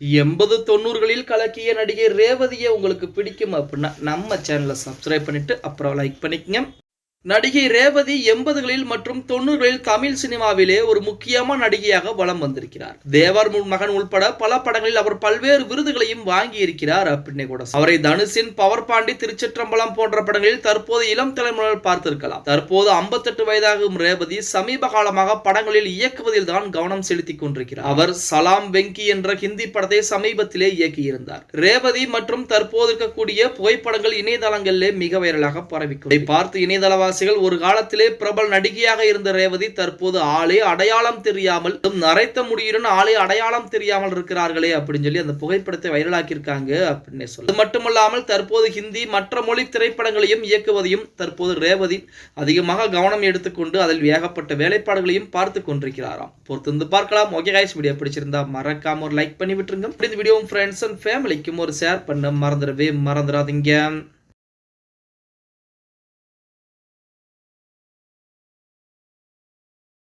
எண்பது தொண்ணூறுகளில் கலக்கிய நடிகை ரேவதியை உங்களுக்கு பிடிக்கும் அப்படின்னா நம்ம சேனலை சப்ஸ்கிரைப் பண்ணிவிட்டு அப்புறம் லைக் பண்ணிக்கங்க. நடிகை ரேவதி எண்பதுகளில் மற்றும் தொண்ணூறுகளில் தமிழ் சினிமாவிலே ஒரு முக்கியமான நடிகையாக வலம் வந்திருக்கிறார். தேவர் மகன் உள்பட பல படங்களில் அவர் பல்வேறு விருதுகளையும் வாங்கி இருக்கிறார் அப்படின்னு கூட அவரை தனுஷின் பவர் பாண்டி திருச்சிற்றம்பலம் போன்ற படங்களில் தற்போது இளம் தலைமுறையில் பார்த்திருக்கலாம். தற்போது 58 வயதாகும் ரேவதி சமீப காலமாக படங்களில் இயக்குவதில் தான் கவனம் செலுத்திக் கொண்டிருக்கிறார். அவர் சலாம் வெங்கி என்ற ஹிந்தி படத்தை சமீபத்திலே இயக்கியிருந்தார். ரேவதி மற்றும் தற்போது இருக்கக்கூடிய புகைப்படங்கள் இணையதளங்களிலே மிக வைரலாக பரவிக்கும் பார்த்து பார்த்து இணையதளவாசிகள் ஒரு காலத்திலே பிரபல நடிகையாக இருந்த ரேவதி தற்போது ஆளே அடையாளம் தெரியாமல் நரைத்த முடியுடன் ஆளே அடையாளம் தெரியாமல் இருக்கிறார்களே அப்படின்னு சொல்லி அந்த புகைப்படத்தை வைரலாக்கியிருக்காங்க அப்படின்னு சொல்லி. அது மட்டுமல்லாமல் தற்போது ஹிந்தி மற்ற மொழி திரைப்படங்களையும் இயக்குவதையும் தற்போது ரேவதி அதிகமாக கவனம் எடுத்துக்கொண்டு அதில் ஏகப்பட்ட வேலைப்பாடுகளையும் பார்த்து கொண்டிருக்கிறாராம். பொறுத்திருந்து பார்க்கலாம். ஓகே காய்ஸ் வீடியோ பிடிச்சிருந்தா மறக்காம ஒரு லைக் பண்ணி விட்டுருங்க. இந்த வீடியோ ஃப்ரெண்ட்ஸ் அண்ட் ஃபேமிலிக்கும் ஒரு ஷேர் பண்ண மறந்துடவே மறந்துடாதீங்க.